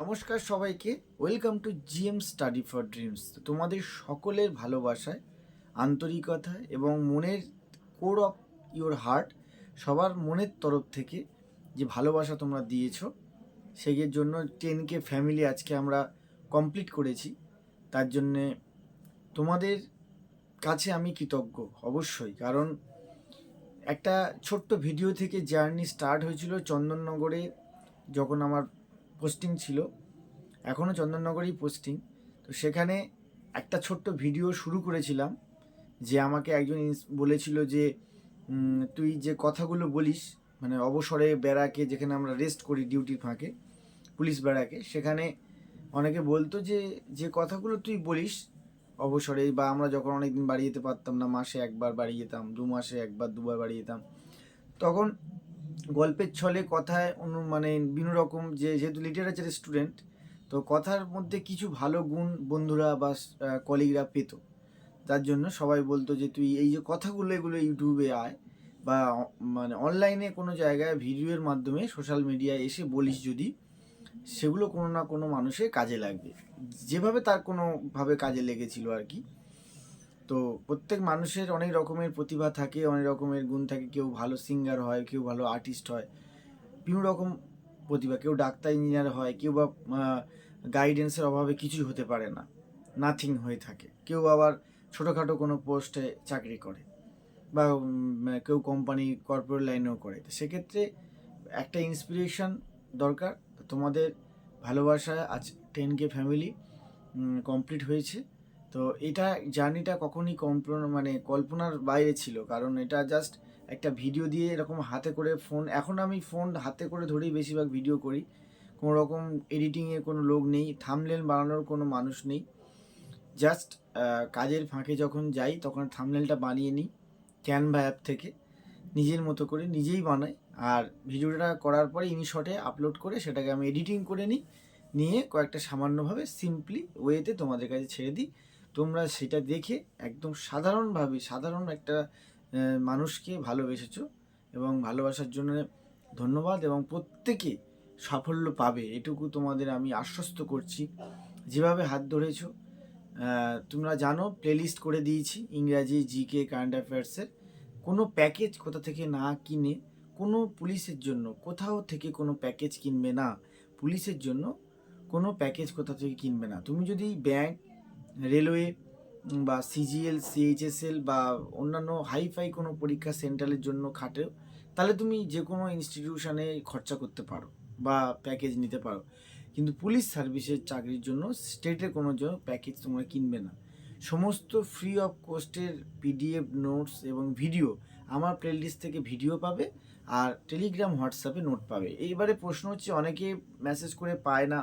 নমস্কার সবাইকে। Welcome to GM study for dreams তোমাদের সকলের ভালোবাসায়, আন্তরিকতা এবং মনের কোর অফ ইওর হার্ট সবার মনের তরফ থেকে যে ভালোবাসা তোমরা দিয়েছ সেই জন্য টেনকে ফ্যামিলি আজকে আমরা কমপ্লিট করেছি। তার জন্যে তোমাদের কাছে আমি কৃতজ্ঞ, অবশ্যই। কারণ একটা ছোট্ট ভিডিও থেকে জার্নি স্টার্ট হয়েছিল চন্দননগরে, যখন আমার পোস্টিং ছিল এখনও চন্দননগরেই পোস্টিং তো সেখানে একটা ছোট্ট ভিডিও শুরু করেছিলাম, যে আমাকে একজন বলেছিল যে তুই যে কথাগুলো বলিস মানে অবসরে বেড়াকে যেখানে আমরা রেস্ট করি ডিউটির ফাঁকে, পুলিশ বেড়াকে, সেখানে অনেকে বলতো যে যে কথাগুলো তুই বলিস অবসরে, বা আমরা যখন অনেকদিন বাড়ি যেতে পারতাম না, মাসে একবার বাড়ি যেতাম, দু মাসে একবার, দুবার বাড়ি যেতাম, তখন গল্পের ছলে কথায় অনু মানে বিভিন্ন রকম যে যেহেতু লিটারেচার স্টুডেন্ট তো কথার মধ্যে কিছু ভালো গুণ বন্ধুরা বা কলিগরা পেত। তার জন্য সবাই বলতো যে, তুই এই যে কথাগুলো এগুলো ইউটিউবে আয় বা মানে অনলাইনে কোনো জায়গায় ভিডিওর মাধ্যমে সোশ্যাল মিডিয়ায় এসে বলিস যদি, সেগুলো কোনো না কোনো মানুষের কাজে লাগবে। যেভাবে তার কোনোভাবে কাজে লেগেছিল আর কি। তো প্রত্যেক মানুষের অনেক রকমের প্রতিভা থাকে, অনেক রকমের গুণ থাকে। কেউ ভালো সিঙ্গার হয়, কেউ ভালো আর্টিস্ট হয়। বিভিন্ন রকম প্রতিভা। কেউ ডাক্তার ইঞ্জিনিয়ার হয়, কেউ বা গাইডেন্সের অভাবে কিছুই হতে পারে না। নাথিং হয়ে থাকে। কেউ আবার ছোটোখাটো কোনো পোস্টে চাকরি করে বা কেউ কোম্পানি কর্পোরেট লাইনেও করে। তো সেক্ষেত্রে একটা ইন্সপিরেশন দরকার। তোমাদের ভালোবাসায় আজ টেন কে ফ্যামিলি কমপ্লিট হয়েছে। তো এটা জার্নিটা কখনই কল্পনা মানে কল্পনার বাইরে ছিল। কারণ এটা জাস্ট একটা ভিডিও দিয়ে এরকম হাতে করে ফোন এখন আমি ফোন হাতে করে ধরেই বেশিরভাগ ভিডিও করি। কোনো রকম এডিটিংয়ের কোনো লোক নেই থামলেন বানানোর কোনো মানুষ নেই। জাস্ট কাজের ফাঁকে যখন যাই তখন থামলেলটা বানিয়ে নিই ক্যানভা অ্যাপ থেকে। নিজের মতো করে নিজেই বানাই। আর ভিডিওটা করার পরে ইনশটে আপলোড করে সেটাকে আমি এডিটিং করে নিই। নিয়ে কয়েকটা সামান্যভাবে সিম্পলি ওয়েতে তোমাদের কাছে ছেড়ে দিই। তোমরা সেটা দেখে একদম সাধারণভাবে সাধারণ একটা মানুষকে ভালোবেসেছো এবং ভালোবাসার জন্য ধন্যবাদ এবং প্রত্যেকে সাফল্য পাবে। এটুকু তোমাদের আমি আশ্বস্ত করছি। যেভাবে হাত ধরেছো তোমরা জানো প্লেলিস্ট করে দিয়েছি ইংরাজি জিকে কারেন্ট অ্যাফেয়ার্সের কোনো প্যাকেজ কোথা থেকে না কিনে, কোনো পুলিশের জন্য, কোথাও থেকে কোনো প্যাকেজ কিনবে না, পুলিশের জন্য কোনো প্যাকেজ কোথা থেকে কিনবে না। তুমি যদি ব্যাংক রেলওয়ে বা সিজিএল, সিএইচএসএল বা অন্যান্য হাইফাই কোনো পরীক্ষা সেন্টারের জন্য খাটেও, তাহলে তুমি যে কোনো ইনস্টিটিউশনে খরচা করতে পারো বা প্যাকেজ নিতে পারো। কিন্তু পুলিশ সার্ভিসের চাকরির জন্য স্টেটের কোনো জন্য প্যাকেজ তোমরা কিনবে না। সমস্ত ফ্রি অফ কস্টের পিডিএফ নোটস এবং ভিডিও আমার প্লেলিস্ট থেকে ভিডিও পাবে আর টেলিগ্রাম হোয়াটসঅ্যাপে নোট পাবে। এইবারে প্রশ্ন হচ্ছে, অনেকে মেসেজ করে পায় না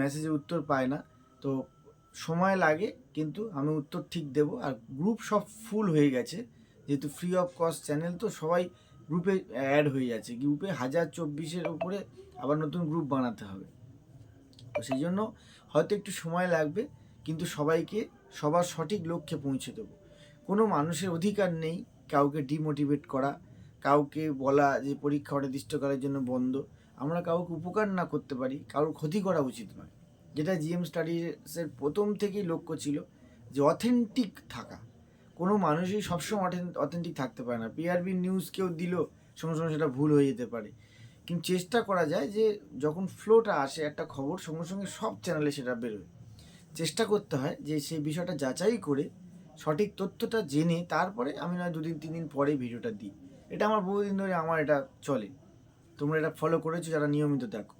মেসেজের উত্তর পায় না। তো সময় লাগে, কিন্তু আমি উত্তর ঠিক দেব। আর গ্রুপ সব ফুল হয়ে গেছে। যেহেতু ফ্রি অফ কস্ট চ্যানেল তো সবাই গ্রুপে অ্যাড হয়ে যাচ্ছে। গ্রুপে হাজার চব্বিশের উপরে আবার নতুন গ্রুপ বানাতে হবে। তো সেই জন্য হয়তো একটু সময় লাগবে, কিন্তু সবাইকে সবার সঠিক লক্ষ্যে পৌঁছে দেবো। কোনো মানুষের অধিকার নেই কাউকে ডিমোটিভেট করা, কাউকে বলা যে পরীক্ষা অনির্দিষ্টকালের জন্য বন্ধ। আমরা কাউকে উপকার না করতে পারি, কারোর ক্ষতি করা উচিত নয়। যেটা জিএম স্টাডিজের প্রথম থেকেই লক্ষ্য ছিল যে অথেন্টিক থাকা। কোনো মানুষই সবসময় অথেন্টিক থাকতে পারে না। পিআরবি নিউজ কেউ দিল, সঙ্গে সঙ্গে সেটা ভুল হয়ে যেতে পারে। কিন্তু চেষ্টা করা যায় যে যখন ফ্লোটা আসে, একটা খবর সঙ্গে সঙ্গে সব চ্যানেলে সেটা বেরোয়। চেষ্টা করতে হয় যে সেই বিষয়টা যাচাই করে, সঠিক তথ্যটা জেনে তারপরে আমি নয় দুদিন, তিন দিন পরে ভিডিওটা দিই। এটা আমার বহুদিন ধরে আমার এটা চলে। তোমরা এটা ফলো করেছ, যারা নিয়মিত দেখো।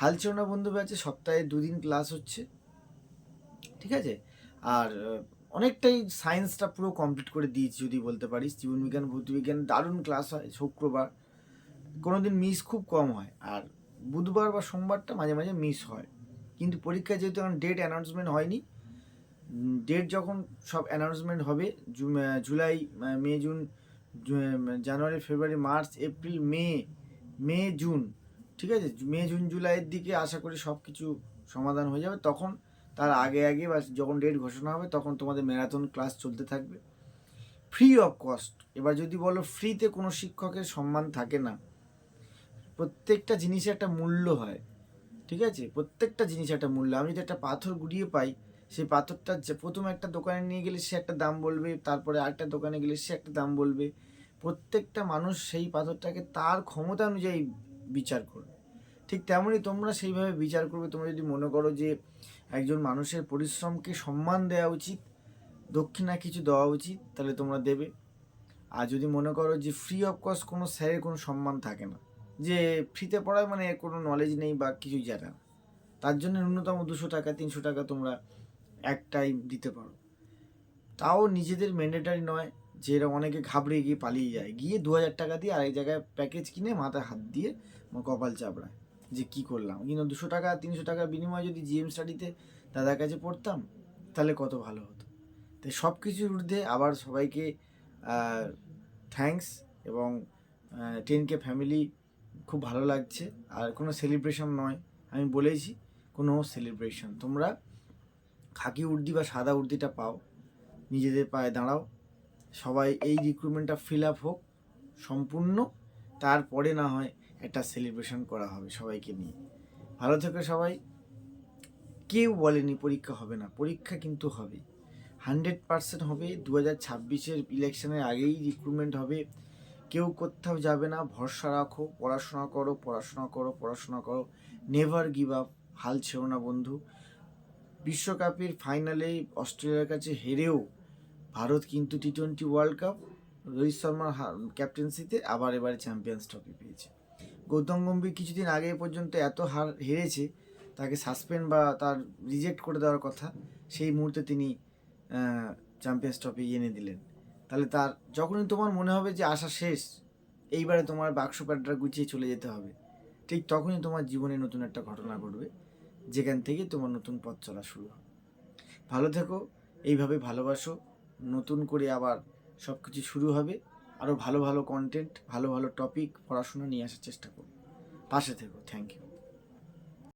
হালচরনা বন্ধু ব্যাচে, সপ্তাহে দুদিন ক্লাস হচ্ছে। ঠিক আছে? আর অনেকটাই সায়েন্সটা পুরো কমপ্লিট করে দিয়েছি যদি বলতে পারিস। জীবনবিজ্ঞান, ভৌতবিজ্ঞান দারুণ ক্লাস হয় শুক্রবার। কোনো দিন মিস খুব কম হয়। আর বুধবার বা সোমবারটা মাঝে মাঝে মিস হয়। কিন্তু পরীক্ষা যেহেতু এখন ডেট অ্যানাউন্সমেন্ট হয়নি ডেট যখন সব অ্যানাউন্সমেন্ট হবে জুলাই মে, জুন জানুয়ারি, ফেব্রুয়ারি, March, April, May May, June ঠিক আছে? মে, জুন, জুলাইয়ের দিকে আশা করি সব কিছু সমাধান হয়ে যাবে। তখন তার আগে আগে বা যখন ডেট ঘোষণা হবে, তখন তোমাদের ম্যারাথন ক্লাস চলতে থাকবে। ফ্রি অফ কস্ট এবার যদি বলো ফ্রিতে কোনো শিক্ষকের সম্মান থাকে না, প্রত্যেকটা জিনিসের একটা মূল্য হয়, ঠিক আছে? প্রত্যেকটা জিনিস একটা মূল্য। আমি যদি একটা পাথর গুড়িয়ে পাই, সেই পাথরটা যে প্রথম একটা দোকানে নিয়ে গেলে সে একটা দাম বলবে, তারপরে আরেকটা দোকানে গেলে সে একটা দাম বলবে। প্রত্যেকটা মানুষ সেই পাথরটাকে তার ক্ষমতা অনুযায়ী বিচার করবে। ঠিক তেমনই তোমরা সেইভাবে বিচার করবে। তোমরা যদি মনে করো যে একজন মানুষের পরিশ্রমকে সম্মান দেওয়া উচিত, দক্ষিণা কিছু দেওয়া উচিত, তাহলে তোমরা দেবে। আর যদি মনে করো যে ফ্রি অফ কস্ট কোনো স্যারের কোনো সম্মান থাকে না, যে ফ্রিতে পড়ায় মানে কোনো নলেজ নেই বা কিছু জানে তার জন্য ন্যূনতম দুশো টাকা, তিনশো টাকা তোমরা এক টাইম দিতে পারো। তাও নিজেদের ম্যান্ডেটারি নয় যে এরা অনেকে ঘাবড়ে গিয়ে পালিয়ে যায়। গিয়ে দু হাজার টাকা দিয়ে আরেক জায়গায় প্যাকেজ কিনে মাথায় হাত দিয়ে কপাল চাপড়ায় যে কি করলাম? কিন্তু দুশো টাকা, তিনশো টাকার বিনিময়ে যদি জিএম স্টাডিতে দাদার কাছে পড়তাম, তাহলে কত ভালো হতো? তাই সব কিছুর ঊর্ধ্বে আবার সবাইকে থ্যাঙ্কস এবং টেন কে ফ্যামিলি খুব ভালো লাগছে। আর কোনো সেলিব্রেশন নয়। আমি বলেছি, কোনো সেলিব্রেশন তোমরা খাকি উর্দি বা সাদা উর্দিটা পাও। নিজেদের পায়ে দাঁড়াও। সবাই এই রিক্রুটমেন্টটা ফিল আপ হোক, সম্পূর্ণ, তারপরে না হয় একটা সেলিব্রেশন করা হবে সবাইকে নিয়ে। ভালো থেকো সবাই। কেউ বলেনি পরীক্ষা হবে না, পরীক্ষা কিন্তু হবে। হান্ড্রেড পার্সেন্ট হবে দু হাজার ছাব্বিশের ইলেকশনের আগেই রিক্রুটমেন্ট হবে। কেউ কোথাও যাবে না, ভরসা রাখো, পড়াশোনা করো পড়াশোনা করো পড়াশোনা করো। নেভার গিভ আপ হাল ছেড়ো না বন্ধু। বিশ্বকাপের ফাইনালে অস্ট্রেলিয়ার কাছে হেরেও ভারত কিন্তু T twenty World Cup Rohit শর্মার ক্যাপ্টেন্সিতে আবার এবারে চ্যাম্পিয়ন্স ট্রফি পেয়েছে। গৌতম গম্ভীর কিছুদিন আগে পর্যন্ত এত হার হেরেছে, তাকে সাসপেন্ড বা তার রিজেক্ট করে দেওয়ার কথা, সেই মুহূর্তে তিনি চ্যাম্পিয়ন্স ট্রফি এনে দিলেন। তাহলে তার, যখনই তোমার মনে হবে যে আশা শেষ, এইবারে তোমার বাক্স প্যাডটা গুছিয়ে চলে যেতে হবে। ঠিক তখনই তোমার জীবনে নতুন একটা ঘটনা ঘটবে, যেখান থেকে তোমার নতুন পথ চলা শুরু হবে। ভালো থেকো, এইভাবে ভালোবাসো নতুন করে আবার সব কিছু শুরু হবে। আরও ভালো ভালো কন্টেন্ট ভালো ভালো টপিক পড়াশোনা নিয়ে আসার চেষ্টা করব। পাশে থেকো থ্যাংক ইউ